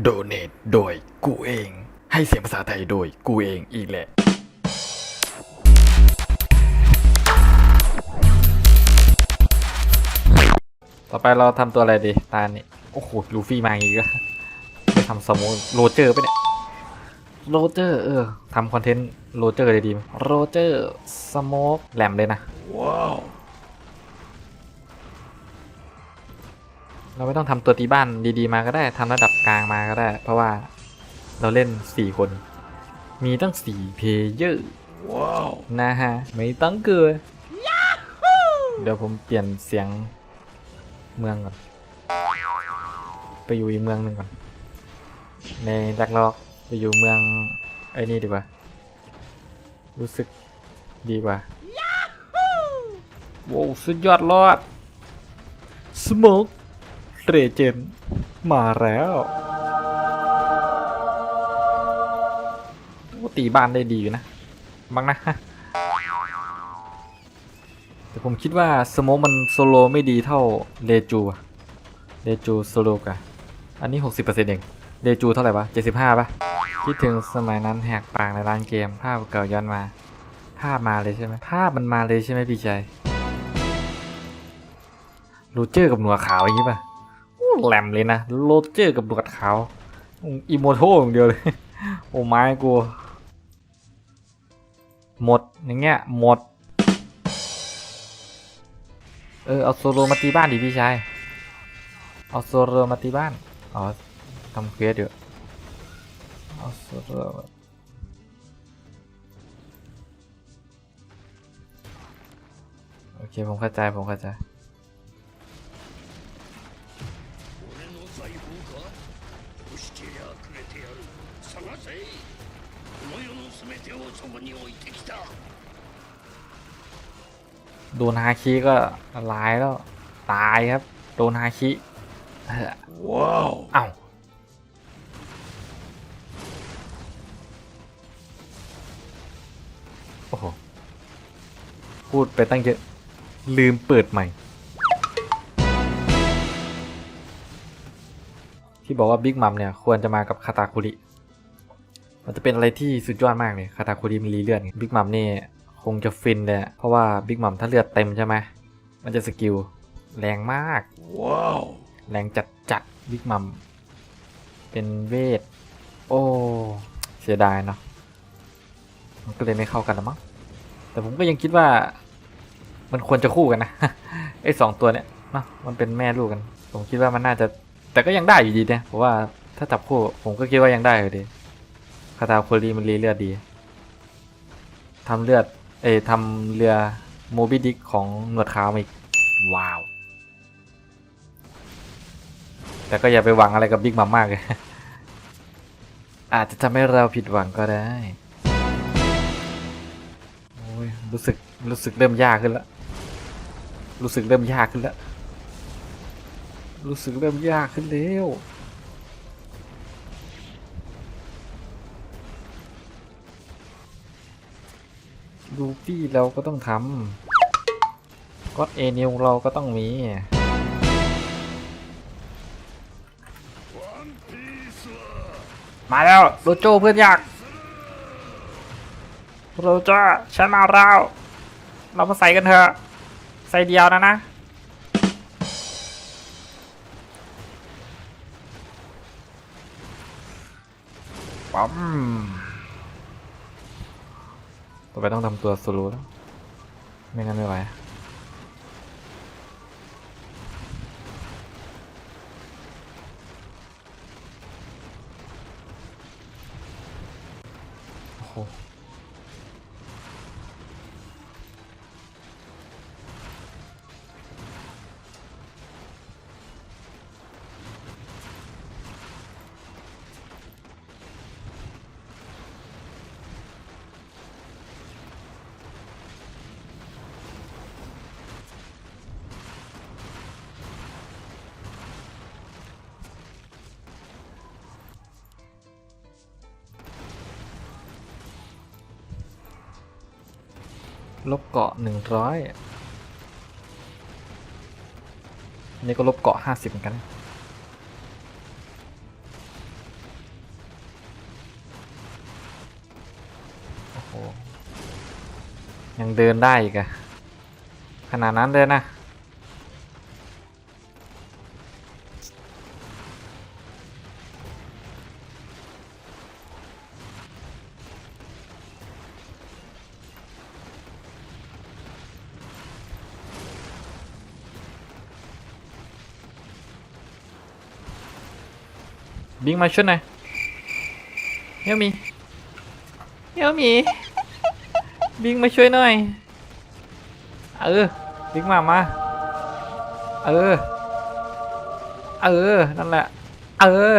โดเนทโดยกูเอง ให้เสียงภาษาไทยโดยกูเองอีกแหละ ต่อไปเราทำตัวอะไรดี ตานี่โอ้โห ลูฟี่มาอีกแล้วไปทำสโมโรเจอร์ไปะเนี่ย โรเจอร์ เออทำคอนเทนต์โรเจอร์เลยดีไหมโรเจอร์ สโมกแหลมเลยนะ ว้าว เราไม่ต้องทำตัวตีบ้านดีๆมาก็ได้ทำระดับกลางมาก็ได้ เพราะว่าเราเล่น 4 คน มีตั้ง4เพลเยอร์ว้าวนะฮะ ไม่ต้องเกินเดี๋ยวผมเปลี่ยนเสียงเมืองก่อน ไปอยู่อีกเมืองหนึ่งก่อน ในดักล็อกไปอยู่เมืองไอ้นี่ดีกว่า รู้สึกดีกว่าโว้วสุดยอดรอดสโมก เรเจนมาแล้วตีบ้านได้ดีอยู่นะบังนะ แต่ผมคิดว่าสโมมันโซโลไม่ดีเท่าเดจูอะเดจูโซโลกะอันนี้ 60%เองเดจูเท่าไหร่วะ 75ป่ะ คิดถึงสมัยนั้นแหกปากในร้านเกม ภาพเก่าย้อนมา ภาพมาเลยใช่ไหมภาพมันมาเลยใช่ไหมพี่ชายโรเจอร์กับหนวดขาวอย่างนี้ป่ะ แหลมเลยนะโรเจอร์กับหนวดขาวอีโมโทอย่างเดียวเลย โอ้ไม้กู หมดอย่างเงี้ยหมด เออเอาโซโลมาตีบ้านดิพี่ชายเอาโซโลมาตีบ้านอ๋อทำเควสอยู่เอาโซโลโอเคผมเข้าใจผมเข้าใจ 探せこの世の全てをそこに置いてきた โดนฮาคิก็ลายแล้ว ตายครับ โดนฮาคิเออ ว้าว เอ้าโอ้โห พูดไปตั้งเยอะ ลืมเปิดใหม่ ที่บอกว่าบิ๊กมัมเนี่ย ควรจะมากับคาตาคุริ มันจะเป็นอะไรที่สุดยอดมากเลยคาตาคุริมีรีเลือดบิ๊กมัมนี่คงจะฟินเลยอะเพราะว่าบิ๊กมัมถ้าเลือดเต็มใช่ไหมมันจะสกิลแรงมากว้าวแรงจัดจัดบิ๊กมัมเป็นเวท โอ้ เสียดายเนาะมันก็เลยไม่เข้ากันละมั้งแต่ผมก็ยังคิดว่า มันควรจะคู่กันนะไอ้สองตัวเนี้ยเนาะมันเป็นแม่ลูกกัน ผมคิดว่ามันน่าจะ แต่ก็ยังได้อยู่ดีเนี่ยเพราะว่าถ้าจับคู่ผมก็คิดว่ายังได้อยู่ดีคาตาโคลีมันรีเลือดดีทำเลือด เอยทำเรือโมบิดิกของหนวดขาวมาอีก ว้าว แต่ก็อย่าไปหวังอะไรกับบิ๊กมัมมากเลยอาจจะทำให้เราผิดหวังก็ได้ โอ้ย รู้สึก รู้สึกเริ่มยากขึ้นแล้ว รู้สึกเริ่มยากขึ้นแล้ว รู้สึกเริ่มยากขึ้นแล้ว ลูฟี่เราก็ต้องทำก็อดเอนิวเราก็ต้องมีมาแล้วโรโจเพื่อนอยากโรโจฉันมาแล้ว เรามาใส่กันเถอะ ใส่เดียวนะนะปั๊ม ต่อไปต้องทำตัวสโลว์แล้ว ไม่งั้นไม่ไหว ลบเกาะหนึ่งร้อยนี่ก็ลบเกาะห้าสิบเหมือนกัน โอ้โห ยังเดินได้อีกอะขนาดนั้นเลยนะ บิงมาช่วยหน่อยเฮียมีเฮียมีบิงมาช่วยหน่อยเออบิงมามาเออเออนั่นแหละเออ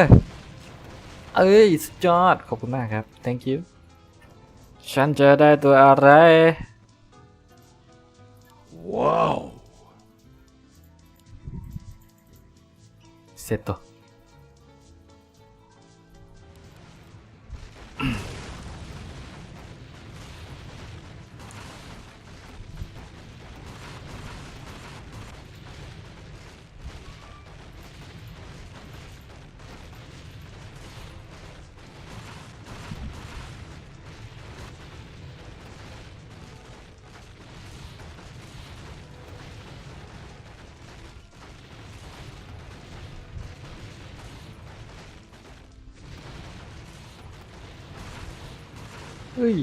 เอ้ยสุดยอดขอบคุณมากครับ thank you ฉันจะได้ตัวอะไร ว้าว เสร็จตัว ฮ้ย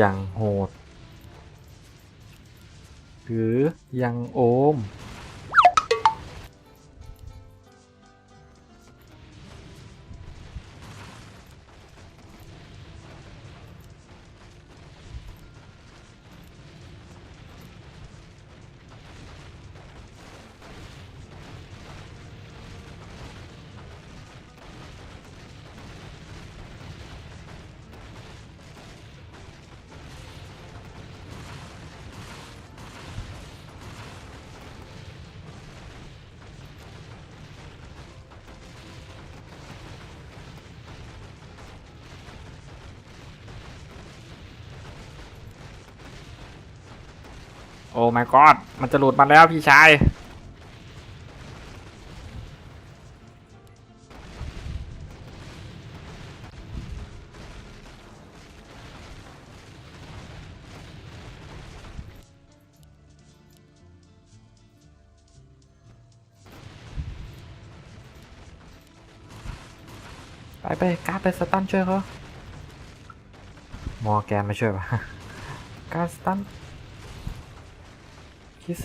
ยังโหด หรือยังโอม โอ้ my god มันจะหลุดมาแล้วพี่ชาย ไปไปการดไปสตันช่วยเขามอแกนมาช่วยปะการดสตัน คิซ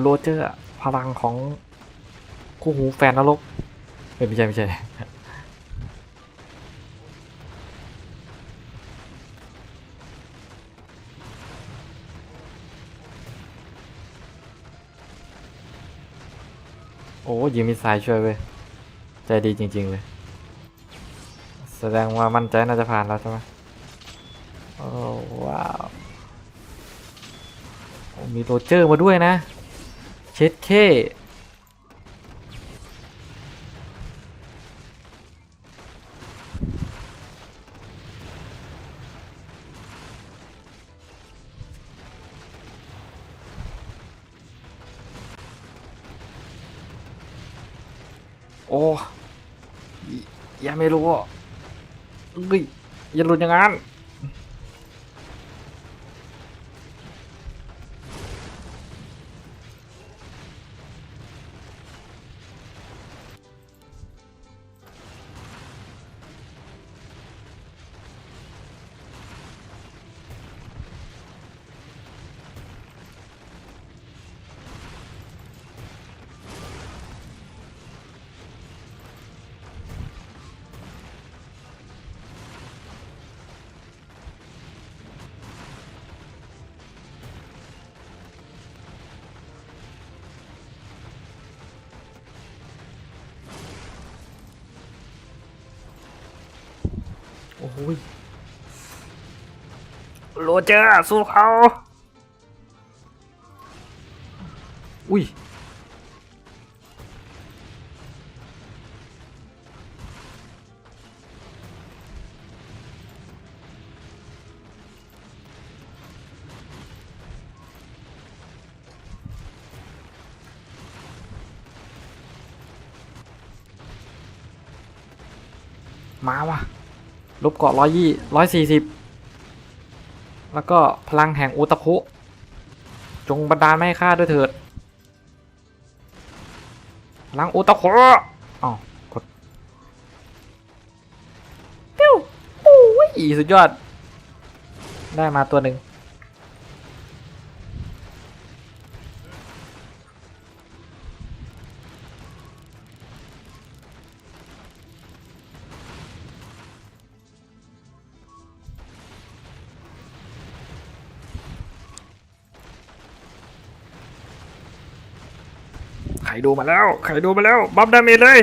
โรเจอร์พลังของคู่หูแฟนนรกไม่ใช่ไม่ใช่โอ้ยิงมิสายช่วยเว้ยใจดีจริง ๆ เลย แสดงว่ามั่นใจน่าจะผ่านแล้วใช่ไหม โอ้ว้าวมีโรเจอร์มาด้วยนะ เช็ดเคโอ้ยยังไม่รู้อะเฮ้ยอย่าหลุดอย่างนั้น อ้ยโรเจอร์สู้เขาอุ้ยมาว่ะ ลบเกาะร้อยยี่ร้อยสี่สิบแล้วก็พลังแห่งอุตะคุจงบันดาลไม่ให้ข้าด้วยเถิดพลังอุตะคุอ๋อกดปิ้วโอ้ยสุดยอด ได้มาตัวหนึ่ง ใครดูมาแล้วใครดูมาแล้วบัฟดาเมจเลย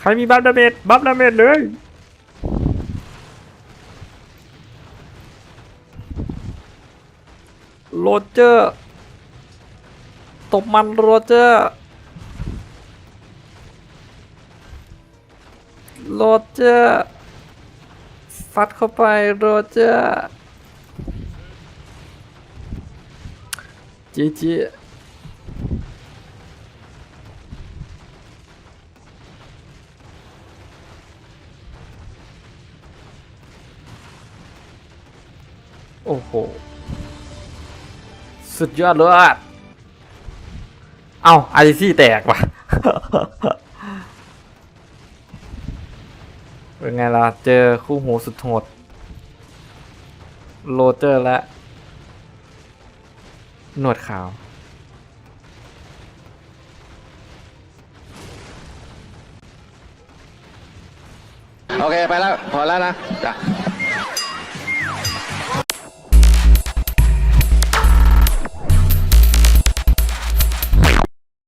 ใครมีบัฟดาเมจบัฟดาเมจเลยโรเจอร์ตบมันโรเจอร์โรเจอร์ฟัดเข้าไปโรเจอร์จีจี โอ้โห สุดยอดเลยอะเอาไอซี่แตกว่ะ เป็นไงล่ะ เจอคู่หูสุดโหด โรเจอร์และ หนวดขาว โอเค ไปแล้ว พอแล้วนะจ้ะ